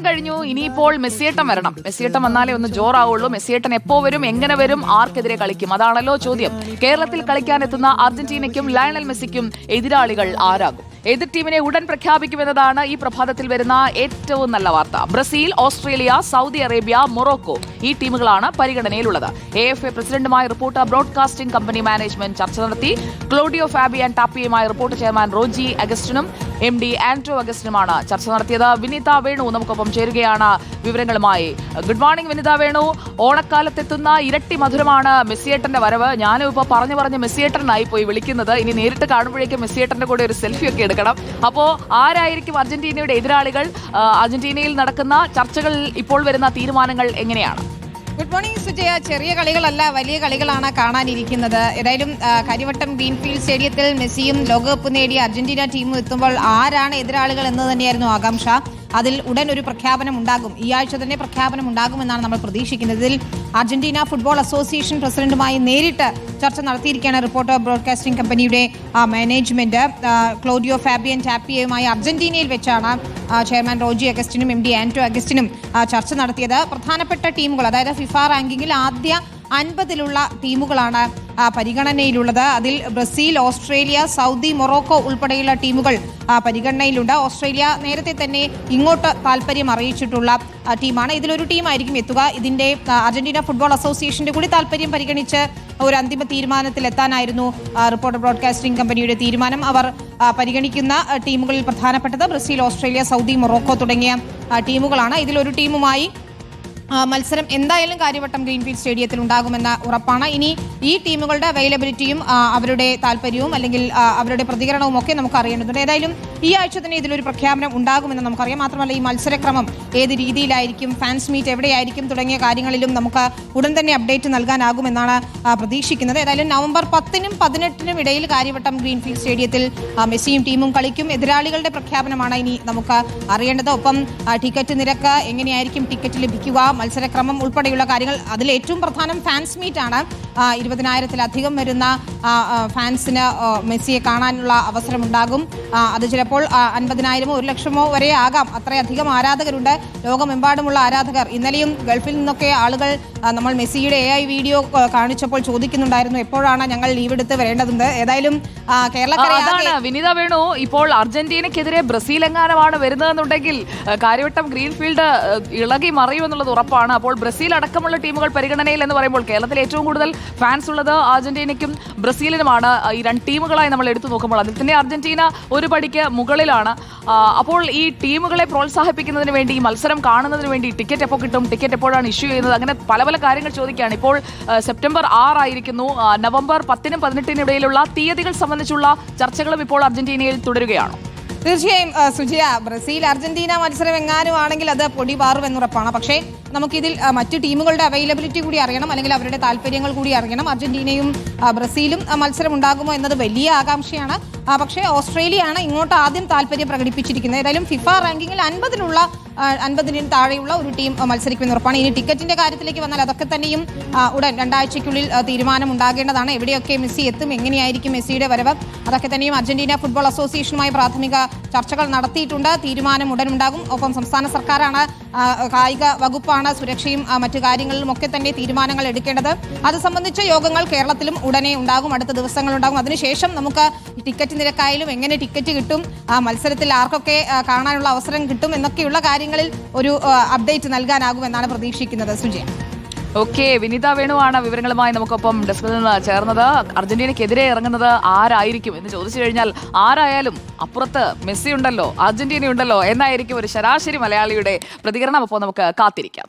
എല്ലാം കഴിഞ്ഞു. ഇനിയിപ്പോൾ മെസ്സിയേട്ടൻ വരണം. മെസ്സിയേട്ടൻ വന്നാലേ ഒന്ന് ജോറാവുള്ളൂ. മെസ്സിയേട്ടൻ എപ്പോ വരും എങ്ങനെ വരും ആർക്കെതിരെ കളിക്കും? അതാണല്ലോ ചോദ്യം. കേരളത്തിൽ കളിക്കാൻ എത്തുന്ന അർജന്റീനയ്ക്കും ലയണൽ മെസ്സിക്കും എതിരാളികൾ ആരാകും? എതിർ ടീമിനെ ഉടൻ പ്രഖ്യാപിക്കുമെന്നതാണ് ഈ പ്രഭാതത്തിൽ വരുന്ന ഏറ്റവും നല്ല വാർത്ത. Brazil Australia Saudi Arabia Morocco ഈ ടീമുകളാണ് പരിഗണനയിലുള്ളത്. എ എഫ് എ പ്രസിഡന്റുമായി റിപ്പോർട്ടർ ബ്രോഡ്കാസ്റ്റിംഗ് കമ്പനി മാനേജ്മെന്റ് ചർച്ച നടത്തി. ക്ലോഡിയോ ഫാബിയൻ ടാപ്പിയുമായി റിപ്പോർട്ട് ചെയർമാൻ റോജി അഗസ്റ്റിനും എം ഡി ആൻഡ്രോ അഗസ്റ്റിനുമാണ് ചർച്ച നടത്തിയത്. വിനിത വേണു നമുക്കൊപ്പം ചേരുകയാണ് വിവരങ്ങളുമായി. Good morning Vinitha Venu. ഓണക്കാലത്തെത്തുന്ന ഇരട്ടി മധുരമാണ് മെസ്സിയേട്ടന്റെ വരവ്. ഞാനും ഇപ്പോൾ പറഞ്ഞു പറഞ്ഞ് മെസ്സിയേട്ടനായി പോയി വിളിക്കുന്നത്. ഇനി നേരിട്ട് കാണുമ്പോഴേക്കും മെസ്സിയേട്ടന്റെ കൂടെ ഒരു സെൽഫി ഒക്കെ എടുക്കണം. അപ്പോൾ ആരായിരിക്കും അർജന്റീനയുടെ എതിരാളികൾ? അർജന്റീനയിൽ നടക്കുന്ന ചർച്ചകളിൽ ഇപ്പോൾ വരുന്ന തീരുമാനങ്ങൾ എങ്ങനെയാണ്? Good morning Sujaya. ചെറിയ കളികളല്ല വലിയ കളികളാണ് കാണാനിരിക്കുന്നത്. ഏതായാലും കരിവട്ടം ഗ്രീൻഫീൽഡ് സ്റ്റേഡിയത്തിൽ മെസ്സിയും ലോകകപ്പ് നേടിയ അർജന്റീന ടീമും എത്തുമ്പോൾ ആരാണ് എതിരാളികൾ എന്ന് തന്നെയായിരുന്നു ആകാംക്ഷ. അതിൽ ഉടൻ ഒരു പ്രഖ്യാപനം ഉണ്ടാകും. ഈ ആഴ്ച തന്നെ പ്രഖ്യാപനം ഉണ്ടാകുമെന്നാണ് നമ്മൾ പ്രതീക്ഷിക്കുന്നത്. ഇതിൽ അർജന്റീന ഫുട്ബോൾ അസോസിയേഷൻ പ്രസിഡന്റുമായി നേരിട്ട് ചർച്ച നടത്തിയിരിക്കുകയാണ് റിപ്പോർട്ടർ ബ്രോഡ്കാസ്റ്റിംഗ് കമ്പനിയുടെ മാനേജ്മെന്റ് ക്ലോഡിയോ ഫാബിയൻ ടാപ്പിയയുമായി അർജന്റീനയിൽ വെച്ചാണ് ചെയർമാൻ റോജി അഗസ്റ്റിനും എം ഡി ആന്റോ അഗസ്റ്റിനും ചർച്ച നടത്തിയത്. പ്രധാനപ്പെട്ട ടീമുകൾ അതായത് ഫിഫ റാങ്കിങ്ങിൽ ആദ്യ അൻപതിലുള്ള ടീമുകളാണ് പരിഗണനയിലുള്ളത്. അതിൽ ബ്രസീൽ ഓസ്ട്രേലിയ സൗദി മൊറോക്കോ ഉൾപ്പെടെയുള്ള ടീമുകൾ പരിഗണനയിലുണ്ട്. ഓസ്ട്രേലിയ നേരത്തെ തന്നെ ഇങ്ങോട്ട് താല്പര്യം അറിയിച്ചിട്ടുള്ള ടീമാണ്. ഇതിലൊരു ടീമായിരിക്കും എത്തുക. ഇതിന്റെ അർജന്റീന ഫുട്ബോൾ അസോസിയേഷന്റെ കൂടി താല്പര്യം പരിഗണിച്ച് ഒരു അന്തിമ ആ, റിപ്പോർട്ടർ ബ്രോഡ്കാസ്റ്റിംഗ് കമ്പനിയുടെ തീരുമാനം. അവർ പരിഗണിക്കുന്ന ടീമുകളിൽ പ്രധാനപ്പെട്ടത് ബ്രസീൽ ഓസ്ട്രേലിയ സൗദി മൊറോക്കോ തുടങ്ങിയ ടീമുകളാണ്. ഇതിലൊരു ടീമുമായി മത്സരം എന്തായാലും കാര്യവട്ടം ഗ്രീൻഫീൽഡ് സ്റ്റേഡിയത്തിൽ ഉണ്ടാകുമെന്ന ഉറപ്പാണ്. ഇനി ഈ ടീമുകളുടെ അവൈലബിലിറ്റിയും അവരുടെ താല്പര്യവും അല്ലെങ്കിൽ അവരുടെ പ്രതികരണവും ഒക്കെ നമുക്ക് അറിയേണ്ടതുണ്ട്. ഏതായാലും ഈ ആഴ്ച തന്നെ ഇതിലൊരു പ്രഖ്യാപനം ഉണ്ടാകുമെന്ന് നമുക്കറിയാം. മാത്രമല്ല ഈ മത്സരക്രമം ഏത് രീതിയിലായിരിക്കും ഫാൻസ് മീറ്റ് എവിടെയായിരിക്കും തുടങ്ങിയ കാര്യങ്ങളിലും നമുക്ക് ഉടൻ തന്നെ അപ്ഡേറ്റ് നൽകാനാകുമെന്നാണ് പ്രതീക്ഷിക്കുന്നത്. ഏതായാലും നവംബർ പത്തിനും പതിനെട്ടിനും ഇടയിൽ കാര്യവട്ടം ഗ്രീൻഫീൽഡ് സ്റ്റേഡിയത്തിൽ മെസ്സിയും ടീമും കളിക്കും. എതിരാളികളുടെ പ്രഖ്യാപനമാണ് ഇനി നമുക്ക് അറിയേണ്ടത്. ഒപ്പം ടിക്കറ്റ് നിരക്ക് എങ്ങനെയായിരിക്കും ടിക്കറ്റ് ലഭിക്കുക മത്സരക്രമം ഉൾപ്പെടെയുള്ള കാര്യങ്ങൾ. അതിൽ ഏറ്റവും പ്രധാനം ഫാൻസ് മീറ്റ് ആണ്. ഇരുപതിനായിരത്തിലധികം വരുന്ന ഫാൻസിന് മെസ്സിയെ കാണാനുള്ള അവസരമുണ്ടാകും. അത് ചിലപ്പോൾ അൻപതിനായിരമോ ഒരു ലക്ഷമോ വരെ ആകാം. അത്രയധികം ആരാധകരുണ്ട്. ലോകമെമ്പാടുമുള്ള ആരാധകർ. ഇന്നലെയും ഗൾഫിൽ നിന്നൊക്കെ ആളുകൾ നമ്മൾ മെസ്സിയുടെ എ ഐ വീഡിയോ കാണിച്ചപ്പോൾ ചോദിക്കുന്നുണ്ടായിരുന്നു എപ്പോഴാണ് ഞങ്ങൾ ലീവ് എടുത്ത് വരേണ്ടതുണ്ട് ഏതായാലും ആ, ആ, കേരളക്കരെ ആകെ അതാണ് വിനിത വേണു. ഇപ്പോൾ അർജന്റീനക്കെതിരെ ബ്രസീൽ എങ്ങാനമാണ് വരുന്നതെന്നുണ്ടെങ്കിൽ കാര്യവട്ടം ഗ്രീൻഫീൽഡ് ഇളകി മറിയുമെന്നുള്ളത് ഉറപ്പാണ്. അപ്പോൾ ബ്രസീൽ അടക്കമുള്ള ടീമുകൾ പരിഗണനയിൽ എന്ന് പറയുമ്പോൾ കേരളത്തിൽ ഏറ്റവും കൂടുതൽ ഫാൻസ് ഉള്ളത് അർജന്റീനയ്ക്കും ബ്രസീലിനുമാണ്. ഈ രണ്ട് ടീമുകളായി നമ്മൾ എടുത്തു നോക്കുമ്പോൾ അതിൽ തന്നെ അർജന്റീന ഒരു പടിക്ക് മുകളിലാണ്. അപ്പോൾ ഈ ടീമുകളെ പ്രോത്സാഹിപ്പിക്കുന്നതിന് വേണ്ടി ഈ മത്സരം കാണുന്നതിന് വേണ്ടി ടിക്കറ്റ് എപ്പോൾ കിട്ടും ടിക്കറ്റ് എപ്പോഴാണ് ഇഷ്യൂ ചെയ്യുന്നത് അങ്ങനെ പല പല കാര്യങ്ങൾ ചോദിക്കുകയാണ്. ഇപ്പോൾ സെപ്റ്റംബർ ആറായിരിക്കുന്നു. നവംബർ പത്തിനും പതിനെട്ടിനും ഇടയിലുള്ള തീയതികൾ സംബന്ധിച്ചുള്ള ചർച്ചകളും ഇപ്പോൾ അർജന്റീനയിൽ തുടരുകയാണ്. തീർച്ചയായും സുജയ ബ്രസീൽ അർജന്റീന മത്സരം എങ്ങാനും ആണെങ്കിൽ അത് പൊടി പാറും എന്നുറപ്പാണ് പക്ഷേ നമുക്കിതിൽ മറ്റു ടീമുകളുടെ അവൈലബിലിറ്റി കൂടി അറിയണം അല്ലെങ്കിൽ അവരുടെ താല്പര്യങ്ങൾ കൂടി അറിയണം. അർജന്റീനയും ബ്രസീലും മത്സരം ഉണ്ടാകുമോ എന്നത് വലിയ ആകാംക്ഷയാണ്. പക്ഷേ ഓസ്ട്രേലിയ ആണ് ഇങ്ങോട്ട് ആദ്യം താല്പര്യം പ്രകടിപ്പിച്ചിരിക്കുന്നത്. ഏതായാലും ഫിഫ റാങ്കിങ്ങിൽ അൻപതിലുള്ള അൻപതിന് താഴെയുള്ള ഒരു ടീം മത്സരിക്കുമെന്ന് ഉറപ്പാണ്. ഇനി ടിക്കറ്റിന്റെ കാര്യത്തിലേക്ക് വന്നാൽ അതൊക്കെ തന്നെയും ഉടൻ രണ്ടാഴ്ചയ്ക്കുള്ളിൽ തീരുമാനമുണ്ടാകേണ്ടതാണ്. എവിടെയൊക്കെ മെസ്സി എത്തും എങ്ങനെയായിരിക്കും മെസ്സിയുടെ വരവ് അതൊക്കെ തന്നെയും അർജന്റീന ഫുട്ബോൾ അസോസിയേഷനുമായി പ്രാഥമിക ചർച്ചകൾ നടത്തിയിട്ടുണ്ട്. തീരുമാനം ഉടൻ ഉണ്ടാകും ഒപ്പം സംസ്ഥാന സർക്കാരാണ് കായിക വകുപ്പാണ് സുരക്ഷയും മറ്റു കാര്യങ്ങളിലും ഒക്കെ തന്നെ തീരുമാനങ്ങൾ എടുക്കേണ്ടത്. അത് സംബന്ധിച്ച യോഗങ്ങൾ കേരളത്തിലും ഉടനെ ഉണ്ടാകും അടുത്ത ദിവസങ്ങൾ ഉണ്ടാകും അതിനുശേഷം നമുക്ക് ടിക്കറ്റ് നിരക്കായാലും എങ്ങനെ ടിക്കറ്റ് കിട്ടും മത്സരത്തിൽ ആർക്കൊക്കെ കാണാനുള്ള അവസരം കിട്ടും എന്നൊക്കെയുള്ള കാര്യങ്ങളിൽ ഒരു അപ്ഡേറ്റ് നൽകാനാകുമെന്നാണ് പ്രതീക്ഷിക്കുന്നത്. സുജയ. ഓക്കെ വിനിത വേണുവാണ് വിവരങ്ങളുമായി നമുക്കൊപ്പം ഡെസ്കിൽ നിന്ന് ചേർന്നത്. അർജന്റീനയ്ക്കെതിരെ ഇറങ്ങുന്നത് ആരായിരിക്കും എന്ന് ചോദിച്ചു കഴിഞ്ഞാൽ ആരായാലും അപ്പുറത്ത് മെസ്സി ഉണ്ടല്ലോ അർജന്റീന ഉണ്ടല്ലോ എന്നായിരിക്കും ഒരു ശരാശരി മലയാളിയുടെ പ്രതികരണം. അപ്പോൾ നമുക്ക് കാത്തിരിക്കാം.